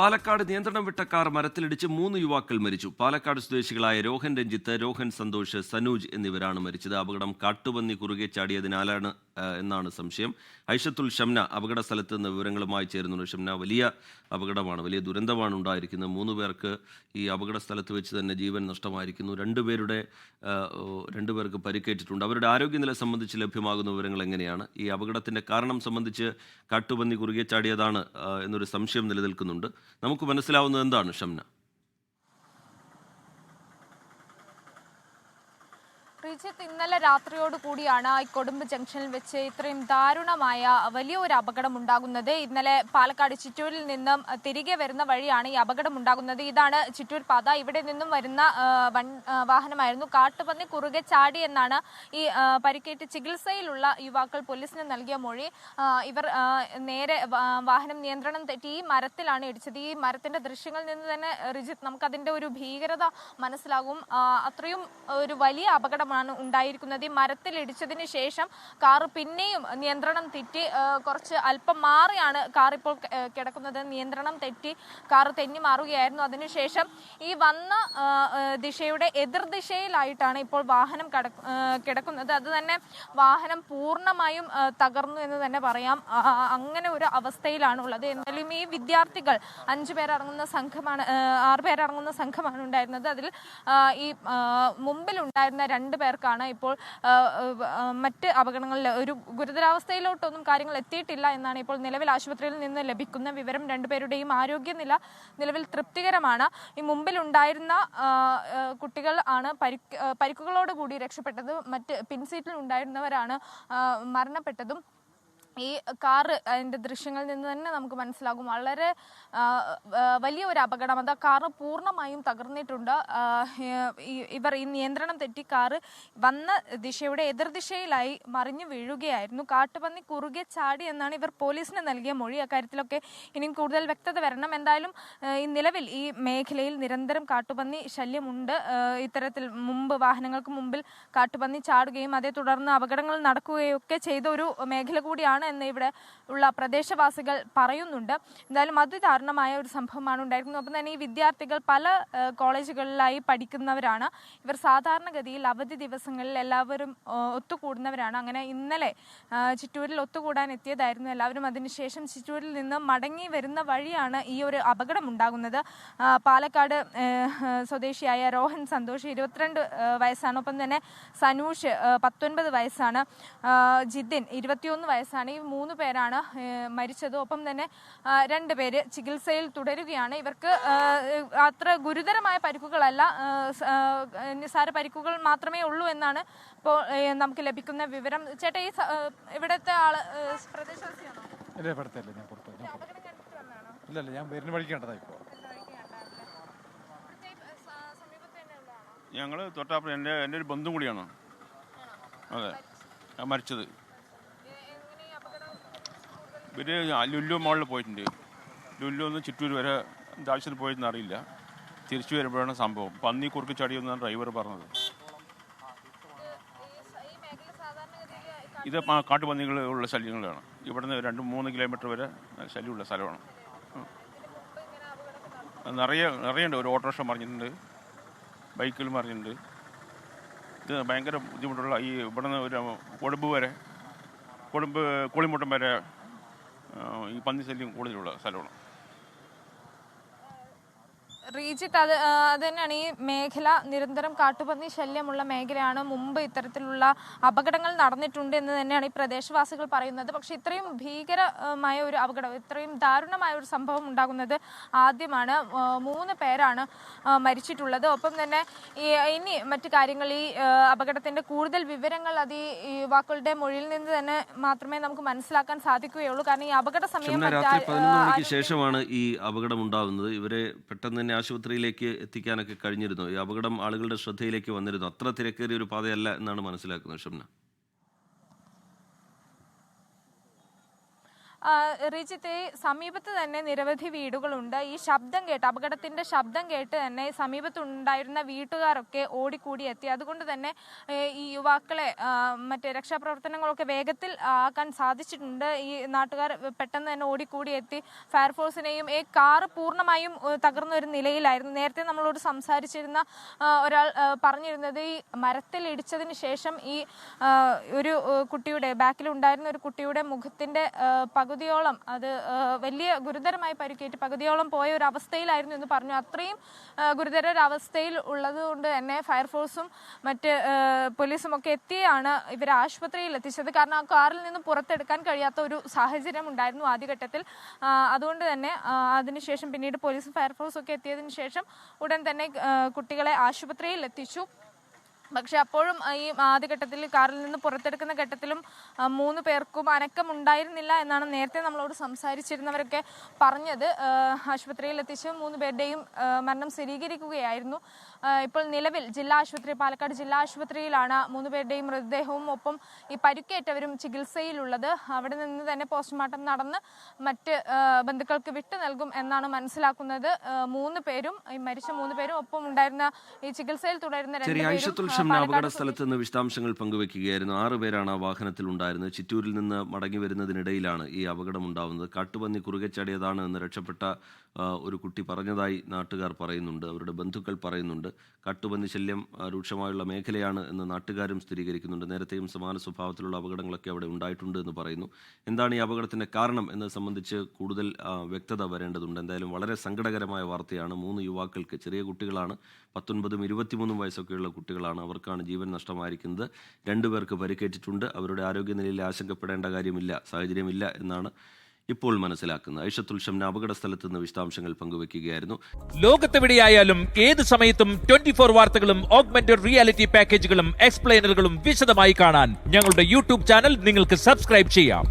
പാലക്കാട് നിയന്ത്രണം വിട്ട കാർ മരത്തിലിടിച്ച് മൂന്ന് യുവാക്കൾ മരിച്ചു. പാലക്കാട് സ്വദേശികളായ രോഹൻ രഞ്ജിത്ത് രോഹൻ സന്തോഷ് സനൂജ് എന്നിവരാണ് മരിച്ചത്. അപകടം കാട്ടുപന്നി കുറുകെ ചാടിയതിനാലാണ് എന്നാണ് സംശയം. ഐഷത്തുൽ ഷംന അപകട സ്ഥലത്ത് നിന്ന് വിവരങ്ങളുമായി ചേരുന്നു ഷംന വലിയ അപകടമാണ് വലിയ ദുരന്തമാണ് ഉണ്ടായിരിക്കുന്നത്. മൂന്ന് പേർക്ക് ഈ അപകട സ്ഥലത്ത് വെച്ച് തന്നെ ജീവൻ നഷ്ടമായിരിക്കുന്നു. രണ്ടുപേരുടെ രണ്ടുപേർക്ക് പരിക്കേറ്റിട്ടുണ്ട്. അവരുടെ ആരോഗ്യനില സംബന്ധിച്ച് ലഭ്യമാകുന്ന വിവരങ്ങൾ എങ്ങനെയാണ്? ഈ അപകടത്തിന്റെ കാരണം സംബന്ധിച്ച് കാട്ടുപന്നി കുറുകെ ചാടിയതാണ് എന്നൊരു സംശയം നിലനിൽക്കുന്നുണ്ട്. നമുക്ക് മനസ്സിലാവുന്നത് എന്താണ് ഷംന? റിജിത്ത് ഇന്നലെ രാത്രിയോട് കൂടിയാണ് ഈ കൊടുമ്പ് ജംഗ്ഷനിൽ വെച്ച് ഇത്രയും ദാരുണമായ വലിയ ഒരു അപകടം ഉണ്ടാകുന്നത്. ഇന്നലെ പാലക്കാട് ചിറ്റൂരിൽ നിന്നും തിരികെ വരുന്ന വഴിയാണ് ഈ അപകടം ഉണ്ടാകുന്നത്. ഇതാണ് ചിറ്റൂർ പാത. ഇവിടെ നിന്നും വരുന്ന വാഹനമായിരുന്നു. കാട്ടുപന്നി കുറുകെ ചാടി എന്നാണ് ഈ പരിക്കേറ്റ് ചികിത്സയിലുള്ള യുവാക്കൾ പോലീസിന് നൽകിയ മൊഴി. ഇവർ നേരെ വാഹനം നിയന്ത്രണം തെറ്റി ഈ മരത്തിലാണ് ഇടിച്ചത്. ഈ മരത്തിന്റെ ദൃശ്യങ്ങളിൽ നിന്ന് തന്നെ റിജിത്ത് നമുക്കതിന്റെ ഒരു ഭീകരത മനസ്സിലാകും. അത്രയും ഒരു വലിയ അപകടമാണ് ഉണ്ടായിരിക്കുന്നത്. ഈ മരത്തിൽ ഇടിച്ചതിന് ശേഷം കാർ പിന്നെയും നിയന്ത്രണം തെറ്റി കുറച്ച് അല്പം മാറിയാണ് കാർ ഇപ്പോൾ കിടക്കുന്നത്. നിയന്ത്രണം തെറ്റി കാർ തെന്നി മാറുകയായിരുന്നു. അതിനുശേഷം ഈ വന്ന ദിശയുടെ എതിർ ദിശയിലായിട്ടാണ് ഇപ്പോൾ വാഹനം കിടക്കുന്നത്. അത് തന്നെ വാഹനം പൂർണമായും തകർന്നു എന്ന് തന്നെ പറയാം. അങ്ങനെ ഒരു അവസ്ഥയിലാണ് ഉള്ളത് എന്നാലും ഈ വിദ്യാർത്ഥികൾ അഞ്ചു പേരടങ്ങുന്ന സംഘമാണ് ആറുപേരടങ്ങുന്ന ആറ് പേരടങ്ങുന്ന സംഘമാണ് ഉണ്ടായിരുന്നത്. അതിൽ ഈ മുമ്പിലുണ്ടായിരുന്ന രണ്ട് പേർക്കാണ് ഇപ്പോൾ മറ്റ് അപകടങ്ങളിൽ ഒരു ഗുരുതരാവസ്ഥയിലോട്ടൊന്നും കാര്യങ്ങൾ എത്തിയിട്ടില്ല എന്നാണ് ഇപ്പോൾ നിലവിൽ ആശുപത്രിയിൽ നിന്ന് ലഭിക്കുന്ന വിവരം. രണ്ടുപേരുടെയും ആരോഗ്യനില നിലവിൽ തൃപ്തികരമാണ്. ഈ മുമ്പിലുണ്ടായിരുന്ന ആ, ആ, കുട്ടികൾ ആണ് പരിക്ക് പരിക്കുകളോടുകൂടി പരിക്കുകളോട് കൂടി രക്ഷപ്പെട്ടത് മറ്റ് പിൻസീറ്റിൽ ഉണ്ടായിരുന്നവരാണ് മരണപ്പെട്ടതും. ഈ കാർ അതിന്റെ ദൃശ്യങ്ങളിൽ നിന്ന് തന്നെ നമുക്ക് മനസ്സിലാകും. വളരെ വലിയ ഒരു അപകടം. അത് കാർ പൂർണമായും തകർന്നിട്ടുണ്ട്. ഇവർ ഈ നിയന്ത്രണം തെറ്റി കാർ വന്ന ദിശയുടെ എതിർദിശയിലായി മറിഞ്ഞു വീഴുകയായിരുന്നു. കാട്ടുപന്നി കുറുകെ ചാടി എന്നാണ് ഇവർ പോലീസിന് നൽകിയ മൊഴി. അക്കാര്യത്തിലൊക്കെ ഇനിയും കൂടുതൽ വ്യക്തത വരണം. എന്തായാലും ഈ നിലവിൽ ഈ മേഖലയിൽ നിരന്തരം കാട്ടുപന്നി ശല്യമുണ്ട്. ഇത്തരത്തിൽ മുമ്പ് വാഹനങ്ങൾക്ക് മുമ്പിൽ കാട്ടുപന്നി ചാടുകയും അതേ തുടർന്ന് അപകടങ്ങൾ നടക്കുകയൊക്കെ ചെയ്ത ഒരു മേഖല കൂടിയാണ് എന്ന് ഇവിടെ ഉള്ള പ്രദേശവാസികൾ പറയുന്നുണ്ട്. എന്തായാലും അതിദാരുണമായ ഒരു സംഭവമാണ് ഉണ്ടായിരുന്നത് ഒപ്പം തന്നെ ഈ വിദ്യാർത്ഥികൾ പല കോളേജുകളിലായി പഠിക്കുന്നവരാണ്. ഇവർ സാധാരണഗതിയിൽ അവധി ദിവസങ്ങളിൽ എല്ലാവരും ഒത്തുകൂടുന്നവരാണ്. അങ്ങനെ ഇന്നലെ ചിറ്റൂരിൽ ഒത്തുകൂടാൻ എത്തിയതായിരുന്നു എല്ലാവരും. അതിനുശേഷം ചിറ്റൂരിൽ നിന്ന് മടങ്ങി വരുന്ന വഴിയാണ് ഈ ഒരു അപകടം ഉണ്ടാകുന്നത്. പാലക്കാട് സ്വദേശിയായ രോഹൻ സന്തോഷ് ഇരുപത്തിരണ്ട് വയസ്സാണ്. ഒപ്പം തന്നെ സനൂഷ് പത്തൊൻപത് വയസ്സാണ്. ജിതിൻ ഇരുപത്തിയൊന്ന് വയസ്സാണ്. ഈ മൂന്ന് പേരാണ് മരിച്ചത്. ഒപ്പം തന്നെ രണ്ട് പേര് ചികിത്സയിൽ തുടരുകയാണ്. ഇവർക്ക് അത്ര ഗുരുതരമായ പരിക്കുകളല്ല നിസാര നിസ്സാര പരിക്കുകൾ മാത്രമേ ഉള്ളൂ എന്നാണ് ഇപ്പോൾ നമുക്ക് ലഭിക്കുന്ന വിവരം. ചേട്ടാ ഈ ഇവിടത്തെ ആൾ പ്രദേശവാസിയാണോ? ഇല്ല ഇവിടുത്തെ ഞാൻ വരുന്ന വഴിക്ക് കണ്ടതാ ഇപ്പോൾ ഞങ്ങൾ തൊട്ടാപ്പുറം. എന്റെ എന്റെ ഒരു ബന്ധു കൂടിയാണ്. അതെ. ആ മരിച്ചത്. ഇവർ ലുല്ലു മോളിൽ പോയിട്ടുണ്ട്. ലുല്ലു ഒന്ന് ചിറ്റൂർ വരെ ആവശ്യത്തിന് പോയെന്ന് അറിയില്ല. തിരിച്ചു വരുമ്പോഴാണ് സംഭവം. പന്നി കുറുക്ക് ചടിയെന്നാണ് ഡ്രൈവർ പറഞ്ഞത്. ഇത് കാട്ടുപന്നികൾ ഉള്ള ശല്യങ്ങളാണ്. ഇവിടുന്ന് രണ്ട് മൂന്ന് കിലോമീറ്റർ വരെ ശല്യമുള്ള സ്ഥലമാണ്. നിറയെ നിറയുണ്ട്. ഒരു ഓട്ടോറിക്ഷ മറിഞ്ഞിട്ടുണ്ട്. ബൈക്കിൽ മറിഞ്ഞിട്ടുണ്ട്. ഇത് ഭയങ്കര ബുദ്ധിമുട്ടുള്ള ഈ ഇവിടുന്ന് ഒരു കൊടുമ്പ് വരെ കൊടുമ്പ് കോളിമുട്ടം വരെ ഈ പന്നി ശല്യം കൂടുതലുള്ള സ്ഥലമാണ്. റീജിത്ത് അത് അത് തന്നെയാണ് ഈ മേഖല നിരന്തരം കാട്ടുപന്നി ശല്യമുള്ള മേഖലയാണ്. മുമ്പ് ഇത്തരത്തിലുള്ള അപകടങ്ങൾ നടന്നിട്ടുണ്ട് എന്ന് തന്നെയാണ് ഈ പ്രദേശവാസികൾ പറയുന്നത്. പക്ഷെ ഇത്രയും ഭീകരമായ ഒരു അപകടം ഇത്രയും ദാരുണമായ ഒരു സംഭവം ഉണ്ടാകുന്നത് ആദ്യമാണ്. മൂന്ന് പേരാണ് മരിച്ചിട്ടുള്ളത്. ഒപ്പം തന്നെ ഈ ഇനി മറ്റു കാര്യങ്ങൾ ഈ അപകടത്തിന്റെ അപകടത്തിന്റെ കൂടുതൽ വിവരങ്ങൾ അത് ഈ യുവാക്കളുടെ മൊഴിയിൽ നിന്ന് തന്നെ മാത്രമേ നമുക്ക് മനസ്സിലാക്കാൻ സാധിക്കുകയുള്ളൂ. കാരണം ഈ അപകട സമയം ശേഷമാണ് ഈ അപകടം ഉണ്ടാകുന്നത്. ഇവരെ പെട്ടെന്ന് തന്നെ ആശുപത്രിയിലേക്ക് എത്തിക്കാനൊക്കെ കഴിഞ്ഞിരുന്നു. ഈ അപകടം ആളുകളുടെ ശ്രദ്ധയിലേക്ക് വന്നിരുന്നു. അത്ര തിരക്കേറിയ ഒരു പാതയല്ല എന്നാണ് മനസ്സിലാക്കുന്നത് ഷംന. റിജിത്തെ സമീപത്ത് തന്നെ നിരവധി വീടുകളുണ്ട്. ഈ ശബ്ദം കേട്ട് അപകടത്തിന്റെ ശബ്ദം കേട്ട് തന്നെ സമീപത്തുണ്ടായിരുന്ന വീട്ടുകാരൊക്കെ ഓടിക്കൂടി എത്തി. അതുകൊണ്ട് തന്നെ ഈ യുവാക്കളെ മറ്റേ രക്ഷാപ്രവർത്തനങ്ങളൊക്കെ വേഗത്തിൽ ആക്കാൻ സാധിച്ചിട്ടുണ്ട്. ഈ നാട്ടുകാർ പെട്ടെന്ന് തന്നെ ഓടിക്കൂടി എത്തി. ഫയർഫോഴ്സിനെയും ഈ കാറ് പൂർണമായും തകർന്ന ഒരു നിലയിലായിരുന്നു. നേരത്തെ നമ്മളോട് സംസാരിച്ചിരുന്ന ഒരാൾ പറഞ്ഞിരുന്നത് ഈ മരത്തിൽ ഇടിച്ചതിന് ശേഷം ഈ ഒരു കുട്ടിയുടെ ബാക്കിൽ ഉണ്ടായിരുന്ന ഒരു കുട്ടിയുടെ മുഖത്തിന്റെ ആ, പകുതിയോളം അത് വലിയ ഗുരുതരമായി പരിക്കേറ്റ് പകുതിയോളം പോയ ഒരു അവസ്ഥയിലായിരുന്നു എന്ന് പറഞ്ഞു. അത്രയും ഗുരുതര ഒരു അവസ്ഥയിൽ ഉള്ളത് കൊണ്ട് തന്നെ ഫയർഫോഴ്സും മറ്റ് പോലീസും ഒക്കെ എത്തിയാണ് ഇവരെ ആശുപത്രിയിൽ എത്തിച്ചത്. കാരണം ആ കാറിൽ നിന്ന് പുറത്തെടുക്കാൻ കഴിയാത്ത ഒരു സാഹചര്യം ഉണ്ടായിരുന്നു ആദ്യഘട്ടത്തിൽ. അതുകൊണ്ട് തന്നെ അതിനുശേഷം പിന്നീട് പോലീസും ഫയർഫോഴ്സും ഒക്കെ എത്തിയതിനു ശേഷം ഉടൻ തന്നെ കുട്ടികളെ ആശുപത്രിയിൽ എത്തിച്ചു. പക്ഷെ അപ്പോഴും ഈ ആദ്യഘട്ടത്തിൽ കാറിൽ നിന്ന് പുറത്തെടുക്കുന്ന ഘട്ടത്തിലും മൂന്ന് പേർക്കും അനക്കം ഉണ്ടായിരുന്നില്ല എന്നാണ് നേരത്തെ നമ്മളോട് സംസാരിച്ചിരുന്നവരൊക്കെ പറഞ്ഞത്. ആശുപത്രിയിൽ എത്തിച്ച് മൂന്ന് പേരുടെയും മരണം സ്ഥിരീകരിക്കുകയായിരുന്നു. ഇപ്പോൾ നിലവിൽ ജില്ലാ ആശുപത്രി പാലക്കാട് ജില്ലാ ആശുപത്രിയിലാണ് മൂന്ന് പേരുടെയും മൃതദേഹവും ഒപ്പം ഈ പരുക്കേറ്റവരും ചികിത്സയിലുള്ളത്. അവിടെ നിന്ന് തന്നെ പോസ്റ്റ്മോർട്ടം നടന്ന് മറ്റ് ബന്ധുക്കൾക്ക് വിട്ടു നൽകും എന്നാണ് മനസ്സിലാക്കുന്നത്. മൂന്ന് പേരും ഈ മരിച്ച മൂന്ന് പേരും ഒപ്പം ഉണ്ടായിരുന്ന ഈ ചികിത്സയിൽ തുടരുന്ന രണ്ട് രണ്ടുപേരും ഷംന അപകട സ്ഥലത്ത് നിന്ന് വിശദാംശങ്ങൾ പങ്കുവെക്കുകയായിരുന്നു. ആറ് പേരാണ് ആ വാഹനത്തിൽ ഉണ്ടായിരുന്നത്. ചിറ്റൂരിൽ നിന്ന് മടങ്ങി വരുന്നതിനിടയിലാണ് ഈ അപകടം ഉണ്ടാവുന്നത്. കാട്ടുപന്നി കുറുകെ ചാടിയതാണ് എന്ന് രക്ഷപ്പെട്ട ഒരു കുട്ടി പറഞ്ഞതായി നാട്ടുകാർ പറയുന്നുണ്ട്. അവരുടെ ബന്ധുക്കൾ പറയുന്നുണ്ട്. കാട്ടുപന്നി ശല്യം രൂക്ഷമായുള്ള മേഖലയാണ് എന്ന് നാട്ടുകാരും സ്ഥിരീകരിക്കുന്നുണ്ട്. നേരത്തെയും സമാന സ്വഭാവത്തിലുള്ള അപകടങ്ങളൊക്കെ അവിടെ ഉണ്ടായിട്ടുണ്ട് എന്ന് പറയുന്നു. എന്താണ് ഈ അപകടത്തിന്റെ കാരണം എന്നത് സംബന്ധിച്ച് കൂടുതൽ വ്യക്തത വരേണ്ടതുണ്ട്. എന്തായാലും വളരെ സങ്കടകരമായ വാർത്തയാണ്. മൂന്ന് യുവാക്കൾക്ക് ചെറിയ കുട്ടികളാണ് പത്തൊൻപതും ഇരുപത്തിമൂന്നും വയസ്സൊക്കെയുള്ള കുട്ടികളാണ് അവർക്കാണ് ജീവൻ നഷ്ടമായിരിക്കുന്നത്. രണ്ടുപേർക്ക് പരിക്കേറ്റിട്ടുണ്ട്. അവരുടെ ആരോഗ്യനിലയിൽ ആശങ്കപ്പെടേണ്ട കാര്യമില്ല സാഹചര്യമില്ല എന്നാണ് ഇപ്പോൾ മനസ്സിലാക്കുന്നത്. ഐഷത്തുൽ ഷംന അപകട സ്ഥലത്ത് നിന്ന് വിശദാംശങ്ങൾ പങ്കുവെക്കുകയായിരുന്നു. ലോകത്തെവിടെയായാലും ഏത് സമയത്തും ട്വന്റി ഫോർ വാർത്തകളും ഓഗ്മെന്റഡ് റിയാലിറ്റി പാക്കേജുകളും എക്സ്പ്ലെയിനറുകളും വിശദമായി കാണാൻ ഞങ്ങളുടെ യൂട്യൂബ് ചാനൽ നിങ്ങൾക്ക് സബ്സ്ക്രൈബ് ചെയ്യാം.